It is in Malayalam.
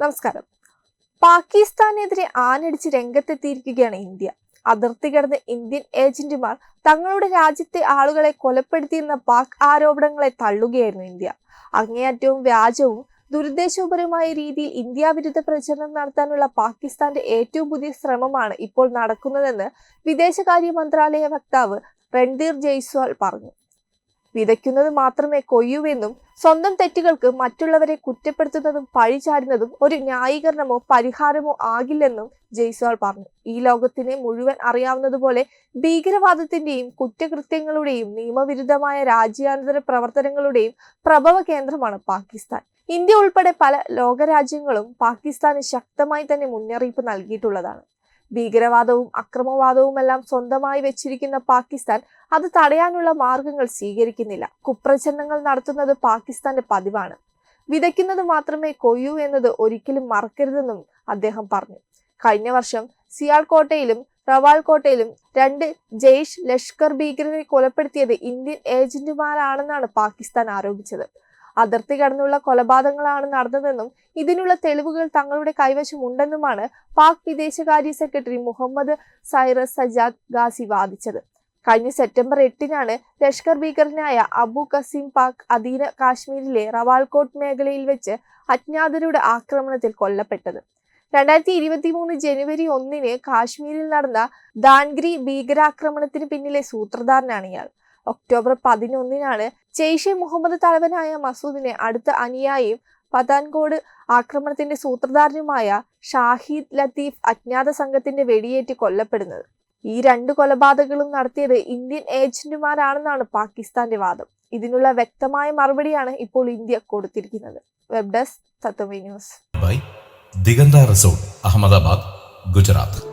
നമസ്കാരം. പാകിസ്ഥാനെതിരെ ആനടിച്ച് രംഗത്തെത്തിയിരിക്കുകയാണ് ഇന്ത്യ. അതിർത്തി കടന്ന് ഇന്ത്യൻ ഏജന്റുമാർ തങ്ങളുടെ രാജ്യത്തെ ആളുകളെ കൊലപ്പെടുത്തിയെന്ന പാക് ആരോപണങ്ങളെ തള്ളുകയായിരുന്നു ഇന്ത്യ. അങ്ങേയറ്റവും വ്യാജവും ദുരുദ്ദേശപരമായ രീതിയിൽ ഇന്ത്യ വിരുദ്ധ പ്രചരണം നടത്താനുള്ള പാകിസ്ഥാന്റെ ഏറ്റവും പുതിയ ശ്രമമാണ് ഇപ്പോൾ നടക്കുന്നതെന്ന് വിദേശകാര്യ മന്ത്രാലയ വക്താവ് രൺധീർ ജയ്സ്വാൾ പറഞ്ഞു. വിതയ്ക്കുന്നത് മാത്രമേ കൊയ്യൂവെന്നും സ്വന്തം തെറ്റുകൾക്ക് മറ്റുള്ളവരെ കുറ്റപ്പെടുത്തുന്നതും പഴിചാരുന്നതും ഒരു ന്യായീകരണമോ പരിഹാരമോ ആകില്ലെന്നും ജയ്സ്വാൾ പറഞ്ഞു. ഈ ലോകത്തിനെ മുഴുവൻ അറിയാവുന്നതുപോലെ ഭീകരവാദത്തിന്റെയും കുറ്റകൃത്യങ്ങളുടെയും നിയമവിരുദ്ധമായ രാജ്യാന്തര പ്രവർത്തനങ്ങളുടെയും പ്രഭവ കേന്ദ്രമാണ് പാകിസ്ഥാൻ. ഇന്ത്യ ഉൾപ്പെടെ പല ലോകരാജ്യങ്ങളും പാകിസ്ഥാന് ശക്തമായി തന്നെ മുന്നറിയിപ്പ് നൽകിയിട്ടുള്ളതാണ്. ഭീകരവാദവും അക്രമവാദവും എല്ലാം സ്വന്തമായി വെച്ചിരിക്കുന്ന പാകിസ്ഥാൻ അത് തടയാനുള്ള മാർഗങ്ങൾ സ്വീകരിക്കുന്നില്ല. കുപ്രചരണങ്ങൾ നടത്തുന്നത് പാകിസ്ഥാന്റെ പതിവാണ്. വിതയ്ക്കുന്നത് മാത്രമേ കൊയ്യൂ എന്നത് ഒരിക്കലും മറക്കരുതെന്നും അദ്ദേഹം പറഞ്ഞു. കഴിഞ്ഞ വർഷം സിയാൾകോട്ടയിലും റവാൽകോട്ടയിലും രണ്ട് ജെയ്ഷ് ലഷ്കർ ഭീകരരെ കൊലപ്പെടുത്തിയത് ഇന്ത്യൻ ഏജന്റുമാരാണെന്നാണ് പാകിസ്ഥാൻ ആരോപിച്ചത്. അതിർത്തി കടന്നുള്ള കൊലപാതകങ്ങളാണ് നടന്നതെന്നും ഇതിനുള്ള തെളിവുകൾ തങ്ങളുടെ കൈവശമുണ്ടെന്നുമാണ് പാക് വിദേശകാര്യ സെക്രട്ടറി മുഹമ്മദ് സൈറസ് സജാദ് ഗാസി വാദിച്ചത്. കഴിഞ്ഞ സെപ്റ്റംബർ എട്ടിനാണ് ലഷ്കർ ഭീകരനായ അബു കസീം പാക് അധീന കാശ്മീരിലെ റവാൽകോട്ട് മേഖലയിൽ വെച്ച് അജ്ഞാതരുടെ ആക്രമണത്തിൽ കൊല്ലപ്പെട്ടത്. രണ്ടായിരത്തി ഇരുപത്തി മൂന്ന് ജനുവരി ഒന്നിന് കാശ്മീരിൽ നടന്ന ദാൻഗ്രി ഭീകരാക്രമണത്തിന് പിന്നിലെ സൂത്രധാരനാണ് ഇയാൾ. ഒക്ടോബർ പതിനൊന്നിനാണ് ജെയ്ഷെ മുഹമ്മദ് തലവനായ മസൂദിനെ അടുത്ത അനുയായിയും പതാൻകോട് ആക്രമണത്തിന്റെ സൂത്രധാരനുമായ ഷാഹിദ് ലത്തീഫ് അജ്ഞാത സംഘത്തിന്റെ വെടിയേറ്റ് കൊല്ലപ്പെടുന്നത്. ഈ രണ്ട് കൊലപാതകങ്ങളും നടത്തിയത് ഇന്ത്യൻ ഏജന്റുമാരാണെന്നാണ് പാകിസ്ഥാന്റെ വാദം. ഇതിനുള്ള വ്യക്തമായ മറുപടിയാണ് ഇപ്പോൾ ഇന്ത്യ കൊടുത്തിരിക്കുന്നത്. Web desk Tatwamayi news. Diganta resort Ahmedabad Gujarat.